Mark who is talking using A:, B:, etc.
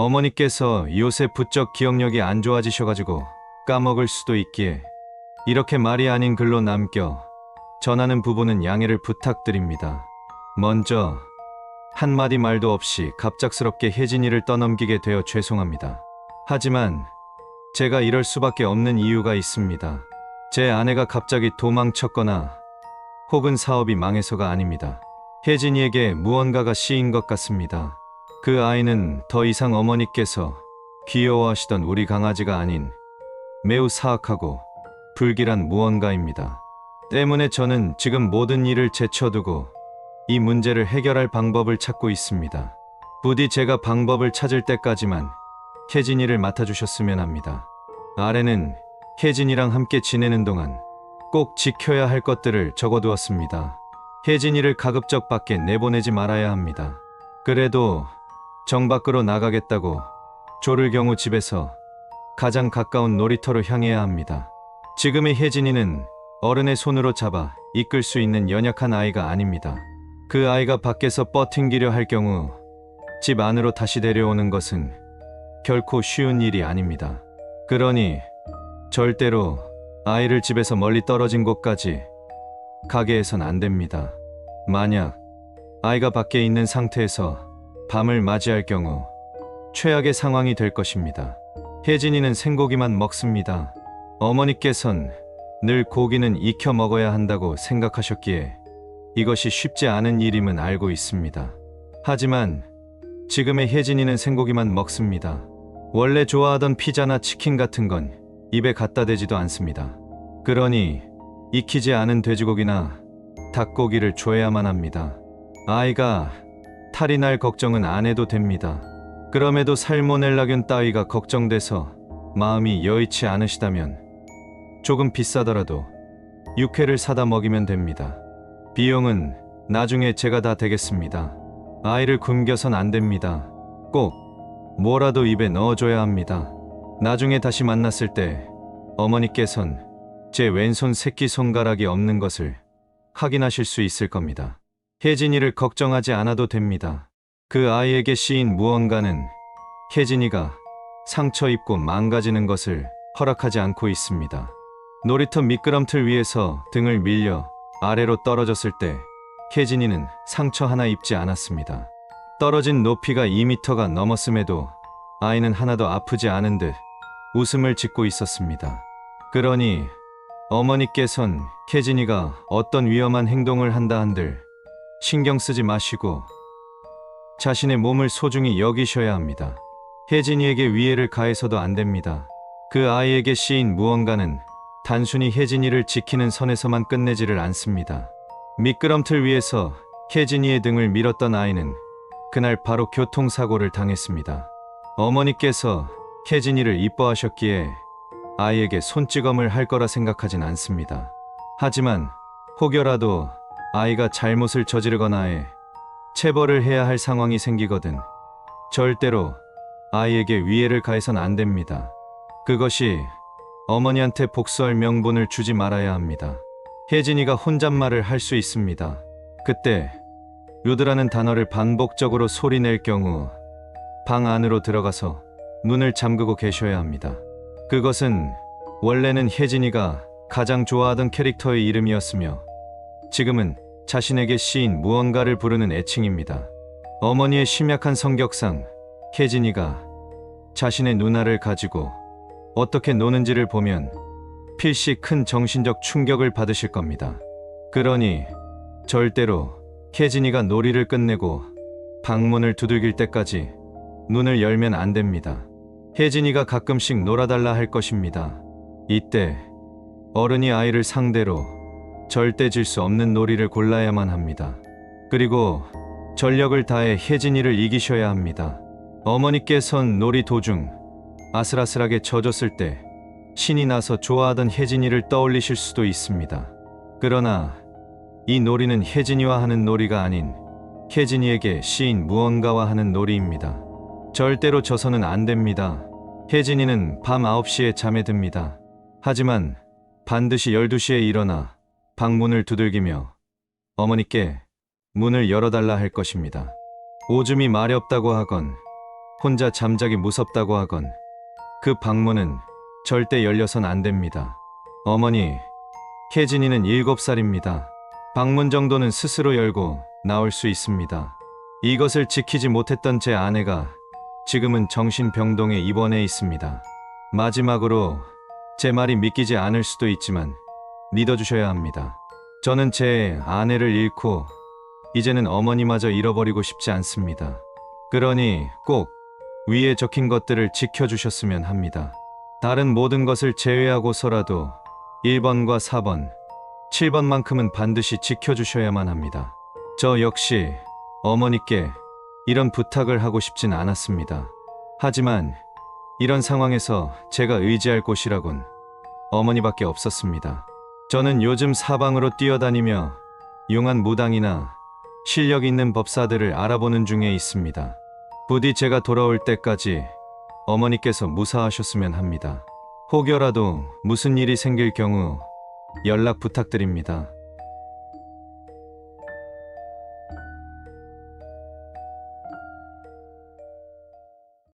A: 어머니께서 요새 부쩍 기억력이 안 좋아지셔가지고 까먹을 수도 있기에 이렇게 말이 아닌 글로 남겨 전하는 부분은 양해를 부탁드립니다. 먼저 한마디 말도 없이 갑작스럽게 혜진이를 떠넘기게 되어 죄송합니다. 하지만 제가 이럴 수밖에 없는 이유가 있습니다. 제 아내가 갑자기 도망쳤거나 혹은 사업이 망해서가 아닙니다. 혜진이에게 무언가가 씌인 것 같습니다. 그 아이는 더 이상 어머니께서 귀여워하시던 우리 강아지가 아닌 매우 사악하고 불길한 무언가입니다. 때문에 저는 지금 모든 일을 제쳐두고 이 문제를 해결할 방법을 찾고 있습니다. 부디 제가 방법을 찾을 때까지만 혜진이를 맡아주셨으면 합니다. 아래는 혜진이랑 함께 지내는 동안 꼭 지켜야 할 것들을 적어두었습니다. 혜진이를 가급적 밖에 내보내지 말아야 합니다. 그래도 정 밖으로 나가겠다고 조를 경우 집에서 가장 가까운 놀이터로 향해야 합니다. 지금의 혜진이는 어른의 손으로 잡아 이끌 수 있는 연약한 아이가 아닙니다. 그 아이가 밖에서 뻗팅기려 할 경우 집 안으로 다시 데려오는 것은 결코 쉬운 일이 아닙니다. 그러니 절대로 아이를 집에서 멀리 떨어진 곳까지 가게 해선 안 됩니다. 만약 아이가 밖에 있는 상태에서 밤을 맞이할 경우 최악의 상황이 될 것입니다. 혜진이는 생고기만 먹습니다. 어머니께선 늘 고기는 익혀 먹어야 한다고 생각하셨기에 이것이 쉽지 않은 일임은 알고 있습니다. 하지만 지금의 혜진이는 생고기만 먹습니다. 원래 좋아하던 피자나 치킨 같은 건 입에 갖다 대지도 않습니다. 그러니 익히지 않은 돼지고기나 닭고기를 줘야만 합니다. 아이가 탈이 날 걱정은 안 해도 됩니다. 그럼에도 살모넬라균 따위가 걱정돼서 마음이 여의치 않으시다면 조금 비싸더라도 육회를 사다 먹이면 됩니다. 비용은 나중에 제가 다 되겠습니다. 아이를 굶겨선 안 됩니다. 꼭 뭐라도 입에 넣어줘야 합니다. 나중에 다시 만났을 때 어머니께선 제 왼손 새끼 손가락이 없는 것을 확인하실 수 있을 겁니다. 혜진이를 걱정하지 않아도 됩니다. 그 아이에게 씌인 무언가는 혜진이가 상처 입고 망가지는 것을 허락하지 않고 있습니다. 놀이터 미끄럼틀 위에서 등을 밀려 아래로 떨어졌을 때 혜진이는 상처 하나 입지 않았습니다. 떨어진 높이가 2미터가 넘었음에도 아이는 하나도 아프지 않은 듯 웃음을 짓고 있었습니다. 그러니 어머니께선 혜진이가 어떤 위험한 행동을 한다 한들 신경 쓰지 마시고 자신의 몸을 소중히 여기셔야 합니다. 혜진이에게 위해를 가해서도 안 됩니다. 그 아이에게 씌인 무언가는 단순히 혜진이를 지키는 선에서만 끝내지를 않습니다. 미끄럼틀 위에서 혜진이의 등을 밀었던 아이는 그날 바로 교통사고를 당했습니다. 어머니께서 혜진이를 이뻐하셨기에 아이에게 손찌검을 할 거라 생각하진 않습니다. 하지만 혹여라도 아이가 잘못을 저지르거나 해 체벌을 해야 할 상황이 생기거든 절대로 아이에게 위해를 가해선 안 됩니다. 그것이 어머니한테 복수할 명분을 주지 말아야 합니다. 혜진이가 혼잣말을 할 수 있습니다. 그때 요드라는 단어를 반복적으로 소리낼 경우 방 안으로 들어가서 문을 잠그고 계셔야 합니다. 그것은 원래는 혜진이가 가장 좋아하던 캐릭터의 이름이었으며 지금은 자신에게 씌인 무언가를 부르는 애칭입니다. 어머니의 심약한 성격상 혜진이가 자신의 누나를 가지고 어떻게 노는지를 보면 필시 큰 정신적 충격을 받으실 겁니다. 그러니 절대로 혜진이가 놀이를 끝내고 방문을 두들길 때까지 눈을 열면 안 됩니다. 혜진이가 가끔씩 놀아달라 할 것입니다. 이때 어른이 아이를 상대로 절대 질 수 없는 놀이를 골라야만 합니다. 그리고 전력을 다해 혜진이를 이기셔야 합니다. 어머니께선 놀이 도중 아슬아슬하게 젖었을 때 신이 나서 좋아하던 혜진이를 떠올리실 수도 있습니다. 그러나 이 놀이는 혜진이와 하는 놀이가 아닌 혜진이에게 시인 무언가와 하는 놀이입니다. 절대로 져서는 안 됩니다. 혜진이는 밤 9시에 잠에 듭니다. 하지만 반드시 12시에 일어나 방문을 두들기며 어머니께 문을 열어달라 할 것입니다. 오줌이 없다고 하건 혼자 잠자기 무섭다고 하건 그 방문은 절대 열려선 안 됩니다. 어머니, 혜진이는 7살입니다. 방문 정도는 스스로 열고 나올 수 있습니다. 이것을 지키지 못했던 제 아내가 지금은 정신병동에 입원해 있습니다. 마지막으로 제 말이 믿기지 않을 수도 있지만 믿어주셔야 합니다. 저는 제 아내를 잃고 이제는 어머니마저 잃어버리고 싶지 않습니다. 그러니 꼭 위에 적힌 것들을 지켜주셨으면 합니다. 다른 모든 것을 제외하고서라도 1번과 4번, 7번만큼은 반드시 지켜주셔야만 합니다. 저 역시 어머니께 이런 부탁을 하고 싶진 않았습니다. 하지만 이런 상황에서 제가 의지할 곳이라곤 어머니밖에 없었습니다. 저는 요즘 사방으로 뛰어다니며 용한 무당이나 실력 있는 법사들을 알아보는 중에 있습니다. 부디 제가 돌아올 때까지 어머니께서 무사하셨으면 합니다. 혹여라도 무슨 일이 생길 경우 연락 부탁드립니다.